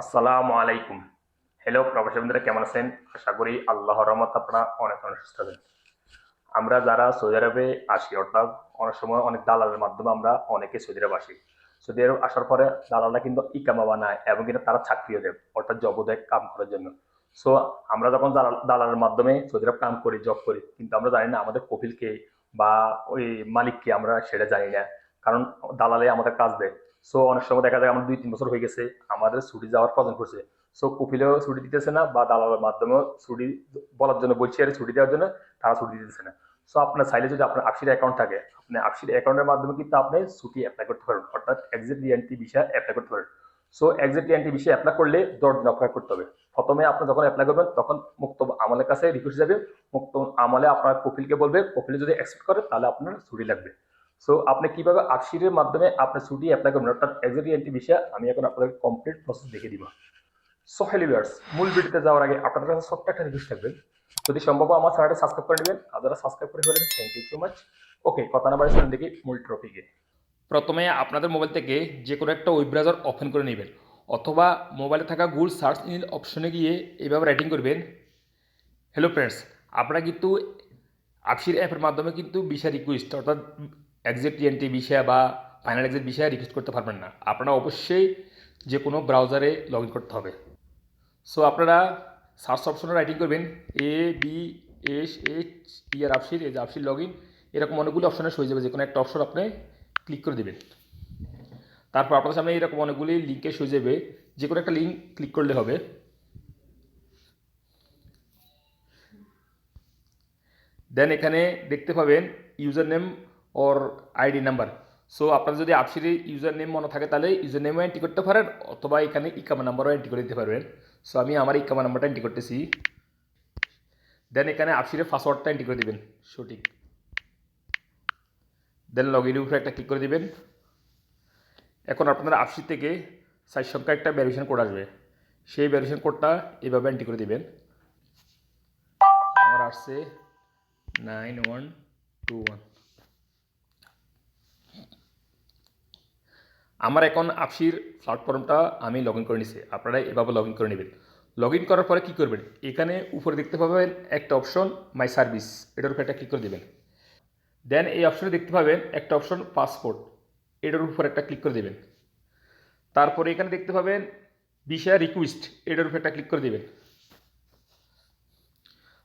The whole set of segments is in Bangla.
আসসালামু আলাইকুম। হ্যালো প্রবাসী বন্ধুরা কেমন আছেন? আশা করি আল্লাহর রহমত আপনারা অনেক অনেক সুস্থ আছেন। আমরা যারা সৌদি আরবে আসি, অর্থাৎ অনেক সময় অনেক দালালের মাধ্যমে আমরা অনেকে সৌদি আরব আসি। সৌদি আরব আসার পরে দালালরা কিন্তু ইকামা বানায় এবং কিন্তু তারা চাকরিও দেয়, অর্থাৎ জব দেয় কাম করার জন্য। সো আমরা যখন দালাল, দালালের মাধ্যমে সৌদি আরব কাম করি জব করি, কিন্তু আমরা জানি না আমাদের কপিলকে বা ওই মালিককে আমরা সেটা জানি না। কারণ দালালে আমাদের কাজ দেয়। সো অনেক সময় দেখা যায় আমার দুই, তিন বছর হয়ে গেছে, আমাদের ছুটি যাওয়ার প্রয়োজন পড়ছে সো কপিলেও ছুটি দিতেছে না বা দালালের মাধ্যমেও ছুটি বলার জন্য, বলছি আর ছুটি দেওয়ার জন্য, তারা ছুটি দিতেছে না। সো আপনার চাইলে যদি আপনার আপসির অ্যাকাউন্ট থাকে, আপনি আপসির অ্যাকাউন্টের মাধ্যমে কিন্তু আপনি ছুটি অ্যাপ্লাই করতে পারেন অর্থাৎ এক্সিট ডিএনটি বিষয় অ্যাপ্লাই করতে পারেন সো এক্সিট ডিএনটি বিষয় অ্যাপ্লাই করলে দশ দিন অপেক্ষা করতে হবে। প্রথমে আপনি যখন অ্যাপ্লাই করবেন, তখন মুক্ত আমলের কাছে রিকোয়েস্ট যাবে। মুক্ত আমলে আপনার কপিলকে বলবে, কপিলে যদি অ্যাকসেপ্ট করে, তাহলে আপনার ছুটি লাগবে। সো আপনি কীভাবে আপসিরের মাধ্যমে আপনার ছুটি অ্যাপ্লাই করবেন অর্থাৎ এক্সিট ডিএনটি বিষয় আমি এখন আপনাদের কমপ্লিট প্রসেস দেখে দিব। সো হেলিভার্স মূল ভিডিওতে যাওয়ার আগে আপনাদের কাছে ছোট্ট একটা রিকোয়েস্ট থাকবেন যদি সম্ভব আমার চ্যানেলটা সাবস্ক্রাইব করে নেবেন। আর আপনারা সাবস্ক্রাইব করে ফেলেন thank you so much okay কথা না বাড়ি দেখি মূল টপিকে প্রথমে আপনাদের মোবাইল থেকে যে কোনো একটা ওয়েব ব্রাউজার ওপেন করে নেবেন। অথবা মোবাইলে থাকা গুগল সার্চ ইঞ্জিন অপশনে গিয়ে এইভাবে রাইটিং করবেন। হ্যালো ফ্রেন্ডস আপনারা কিন্তু আপসির অ্যাপের মাধ্যমে কিন্তু ভিসা রিকোয়েস্ট অর্থাৎ এক্সিট টিএনটি ভিসা বা ফাইনাল এক্সিট ভিসা রিকোয়েস্ট করতে পারবেন না। আপনারা অবশ্যই যে কোনো ব্রাউজারে লগ ইন করতে হবে। সো আপনারা সার্চ অপশনে রাইটিং করবেন A B S H E R Absher এই যে আপসির লগ ইন এরকম অনেকগুলো অপশনে হয়ে যাবে। যে কোনো একটা অপশন আপনি ক্লিক করে দেবেন। তারপর আপনার সামনে এরকম অনেকগুলি লিঙ্কে হয়ে যাবে। যে কোনো একটা লিঙ্ক ক্লিক করলে হবে। দেন এখানে দেখতে পাবেন user name or ID number so আপনার যদি আপসিরে ইউজার নেম মনে থাকে, তাহলে ইউজার নেমও এন্ট্রি করতে পারেন, অথবা এখানে ইকামা নাম্বারও এন্ট্রি করে দিতে পারবেন। সো আমি আমার ইকামা নাম্বারটা এন্ট্রি করতেছি। দেন এখানে আপসিরে পাসওয়ার্ডটা এন্ট্রি করে দিবেন। সঠিক। দেন লগ ইনের উপরে একটা ক্লিক করে দিবেন। এখন আপনার আপসি থেকে সাইজ সংখ্যা একটা ভ্যারিয়েশন কোড আসবে। সেই ভ্যারিয়েশন কোডটা এইভাবে এন্ট্রি করে দিবেন। আমার আসছে নাইন ওয়ান টু ওয়ান আমার এখন আপসির প্ল্যাটফর্মটা আমি লগ ইন করে নিছি। আপনারা এভাবে লগ ইন করে নেবেন। লগ ইন করার পরে কী করবেন? এখানে উপরে দেখতে পাবেন একটা অপশন মাই সার্ভিস এটার উপরে একটা ক্লিক করে দেবেন। দেন এই অপশনে দেখতে পাবেন একটা অপশন পাসপোর্ট এটার উপর একটা ক্লিক করে দেবেন। তারপরে এখানে দেখতে পাবেন ভিসা রিকোয়েস্ট এটার উপর একটা ক্লিক করে দেবেন।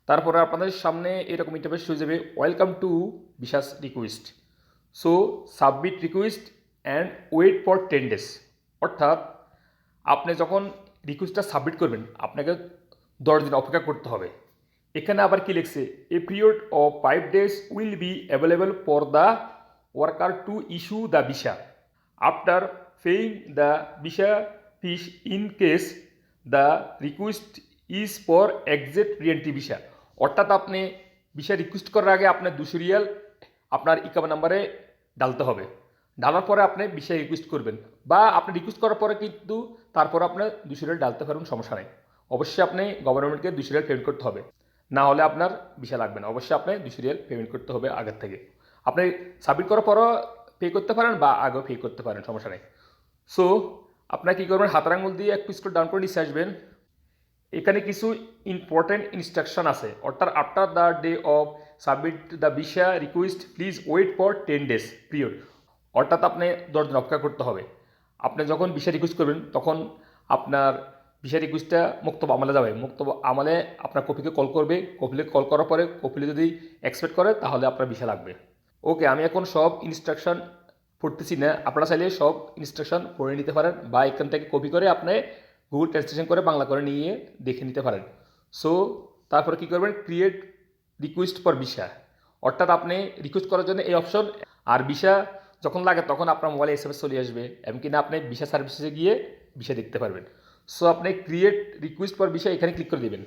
তারপরে আপনাদের সামনে এরকম ইন্টারফেস হয়ে যাবে welcome to visas request so submit request and wait for ten days অর্থাৎ আপনি যখন রিকোয়েস্টটা সাবমিট করবেন, আপনাকে দশ দিন অপেক্ষা করতে হবে। এখানে আবার কি লিখছে? A period of five days will be available for the worker to issue the visa after paying the visa fees in case the request is for exit reentry visa অর্থাৎ আপনি ভিসা রিকোয়েস্ট করার আগে আপনার দুশো রিয়াল আপনার ইকামা নাম্বারে ডালতে হবে। ডালার পরে আপনি ভিসা রিকোয়েস্ট করবেন বা আপনি রিকোয়েস্ট করার পরে কিন্তু তারপর আপনার দুশো রিয়াল ডালতে পারবেন, সমস্যা নেই। অবশ্যই আপনি গভর্নমেন্টকে দুশো রিয়াল পেমেন্ট করতে হবে। না হলে আপনার ভিসা লাগবে না। অবশ্যই আপনি দুশো রিয়াল পেমেন্ট করতে হবে আগের থেকে। আপনি সাবমিট করার পরও পে করতে পারেন বা আগেও পে করতে পারেন, সমস্যা নেই। সো আপনার কী করবেন? হাতার আঙুল দিয়ে একটু স্কুল ডাউন করে নিচে আসবেন। এখানে কিছু ইম্পর্টেন্ট ইনস্ট্রাকশন আছে। অর্থাৎ after the day of submit the visa request please wait for ten days period অর্থাৎ আপনি দশ দিন অপেক্ষা করতে হবে। আপনি যখন ভিসা রিকোয়েস্ট করবেন, তখন আপনার ভিসা রিকোয়েস্টটা মুক্তব আমলে যাবে। মুক্তব আমলে আপনার কপিকে কল করবে। কপিলে কল করার পরে কপিলে যদি এক্সপেক্ট করে, তাহলে আপনার ভিসা লাগবে। ওকে, আমি এখন সব ইনস্ট্রাকশন পড়তেছি না। আপনারা চাইলে সব ইনস্ট্রাকশন পড়ে নিতে পারেন বা এখান থেকে কপি করে আপনি গুগল ট্রান্সলেশন করে বাংলা করে নিয়ে দেখে নিতে পারেন। সো তারপরে কী করবেন? ক্রিয়েট রিকোয়েস্ট ফর ভিসা অর্থাৎ আপনি রিকোয়েস্ট করার জন্য এই অপশন আর ভিসা যখন লাগে তখন আপনার মোবাইলে এস এম এস চলে আসবে এমনকি না আপনি ভিসা সার্ভিসে গিয়ে ভিসা দেখতে পারবেন। সো আপনি ক্রিয়েট রিকোয়েস্ট ফর ভিসা এখানে ক্লিক করে দেবেন।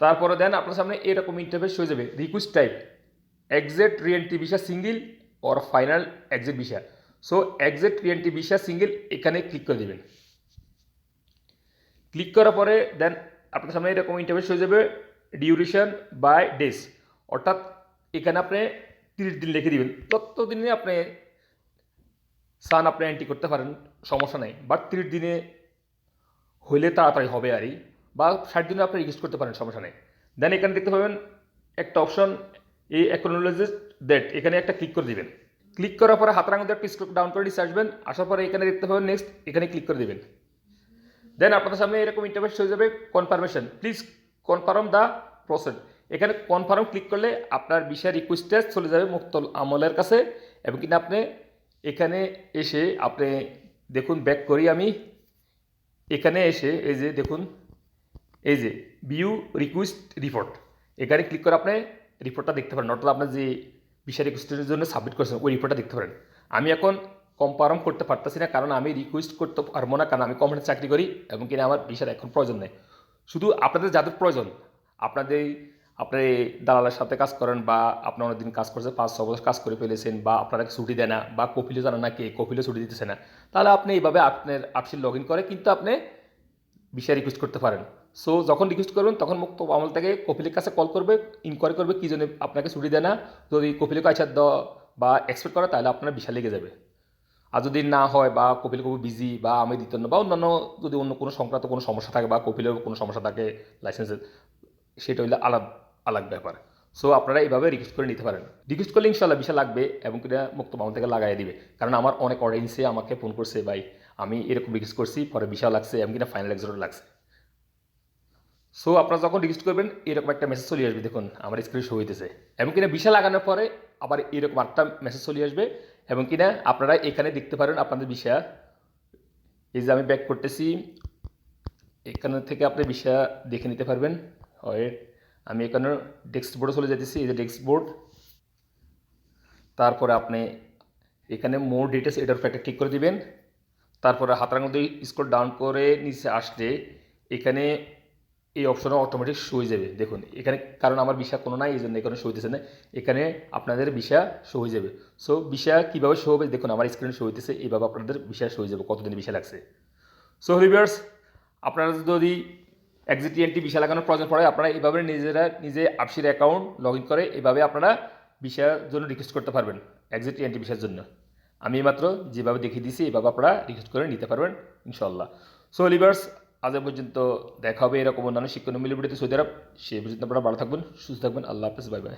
তারপরে দেন আপনার সামনে এরকম ইন্টারফেস হয়ে যাবে request type exit reentry visa single or final exit visa so exit reentry visa single এখানে ক্লিক করে দেবেন। ক্লিক করার পরে দেন আপনার সামনে এরকম ইন্টারফেস হয়ে যাবে ডিউরেশন বাই ডেজ অর্থাৎ এখানে আপনি তিরিশ দিন লিখে দিবেন। ততদিনে আপনি সান আপনি এন্ট্রি করতে পারেন, সমস্যা নেই। বাট তিরিশ দিনে হইলে তাড়াতাড়ি হবে আরই বা ষাট দিনে আপনি রিকোয়েস্ট করতে পারেন, সমস্যা নেই। দেন এখানে দেখতে পাবেন একটা অপশন এই অ্যাকনোলজিস ডেট এখানে একটা ক্লিক করে দিবেন। ক্লিক করার পরে হাতের আঙুল একটা স্ক্রল ডাউন করে নিচে আসবেন। আসার পরে এখানে দেখতে পাবেন নেক্সট এখানে ক্লিক করে দিবেন। দেন আপনাদের সামনে এরকম ইন্টারভেস হয়ে যাবে confirmation please confirm the process এখানে কনফার্ম ক্লিক করলে আপনার বিষয় রিকোয়েস্টে চলে যাবে মুক্তল আমলের কাছে এবং কিনা আপনি এখানে এসে আপনি দেখুন ব্যাক করি আমি। এখানে এসে এই যে দেখুন, এই যে ভিউ রিকোয়েস্ট রিপোর্ট এখানে ক্লিক করে আপনি রিপোর্টটা দেখতে পারেন, অর্থাৎ আপনার যে বিষয় রিকোয়েস্টের জন্য সাবমিট করেছেন, ওই রিপোর্টটা দেখতে পারেন। আমি এখন কম্পারম করতে পারতেছি না, কারণ আমি রিকোয়েস্ট করতে পারব না, কারণ আমি কোম্পানিতে চাকরি করি এবং কিনা আমার বিষয়ের এখন প্রয়োজন নেই। শুধু আপনাদের যাদের প্রয়োজন, আপনাদের আপনি দালালের সাথে কাজ করেন বা আপনার অনেকদিন কাজ করছে পাঁচ ছ বছর কাজ করে ফেলেছেন বা আপনারা ছুটি দেয় না বা কপিলে জানা না কে কপিলে ছুটি দিতেছে না, তাহলে আপনি এইভাবে আপনার আপসিল লগ ইন করে কিন্তু আপনি বিষয় রিকোয়েস্ট করতে পারেন। সো যখন রিকোয়েস্ট করবেন, তখন মুক্ত আমল থেকে কপিলের কাছে কল করবে ইনকোয়ারি করবে কী জন্য আপনাকে ছুটি দেয় না। যদি কপিলের কাছে দেওয়া বা এক্সপেক্ট করে, তাহলে আপনার বিশাল লেগে যাবে। আর যদি না হয় বা কপিল খুব বিজি বা আমি দিতেন না বা অন্যান্য যদি অন্য কোনো সংক্রান্ত কোনো সমস্যা থাকে বা কপিলের কোনো সমস্যা থাকে লাইসেন্সের সেটা হইলে আলাদা। আলাদা ব্যাপার। সো আপনারা এইভাবে রিকোয়েস্ট করে নিতে পারেন। রিকোয়েস্ট করলে ইনশাল্লাহ বিশাল লাগবে এবং কিনা মুক্ত মামল থেকে লাগাই দিবে। কারণ আমার অনেক অডিয়েন্সে আমাকে ফোন করছে, ভাই, আমি এরকম রিকোয়েস্ট করছি, পরে বিশাল লাগছে এবং কিনা ফাইনাল এক্সোট লাগছে। সো আপনারা যখন রিকোয়েস্ট করবেন, এরকম একটা মেসেজ চলে আসবে। দেখুন, আমার স্ক্রিনে শো হইতেছে। এবং কিনা বিশাল লাগানোর পরে আবার এরকম একটা মেসেজ চলে আসবে। এবং কিনা আপনারা এখানে দেখতে পারেন আপনাদের বিষয়, এই যে আমি ব্যাক করতেছি, এখানে থেকে আপনি বিষয় দেখে নিতে পারবেন। ওয়েট আমি এখানে ডেস্ক বোর্ডে চলে যেতেছি এই যে ডেস্ক বোর্ড তারপরে আপনি এখানে মোর ডিটেলস এটার উপর একটা ক্লিক করে দিবেন। তারপরে হাতার মধ্যে স্কোর ডাউন করে নিচে আসলে এখানে এই অপশনে অটোমেটিক শো হয়ে যাবে। দেখুন, এখানে কারণ আমার বিষয় কোনো নাই এই জন্য এখানে শো হইতেছে না। এখানে আপনাদের বিষয় শো হয়ে যাবে। সো বিষয় কীভাবে শো হবে? দেখুন, আমার স্ক্রিনে শো হইতেছে, এইভাবে আপনাদের বিষয় শো হয়ে যাবে, কতদিন বিষয় লাগছে। সো রিভিউয়ার্স আপনারা যদি এক্সিটিএনটি ভিসা লাগানোর প্রয়োজন পড়ে আপনারা এইভাবে নিজেরা, নিজে আপসির অ্যাকাউন্ট লগ ইন করে এইভাবে আপনারা বিষয়ের জন্য রিকোয়েস্ট করতে পারবেন এক্সিট এন্টি ভিসার জন্য। আমি মাত্র যেভাবে দেখিয়ে দিয়েছি, এইভাবে আপনারা রিকোয়েস্ট করে নিতে পারবেন ইনশাল্লাহ সো লিভার্স আজ পর্যন্ত দেখা হবে এরকম অন্যান্য শিক্ষণ মিলিবিডিতে সৌদি আরব। সেই পর্যন্ত আপনারা ভালো থাকবেন, সুস্থ থাকবেন। আল্লাহ হাফিজ, বাই বাই।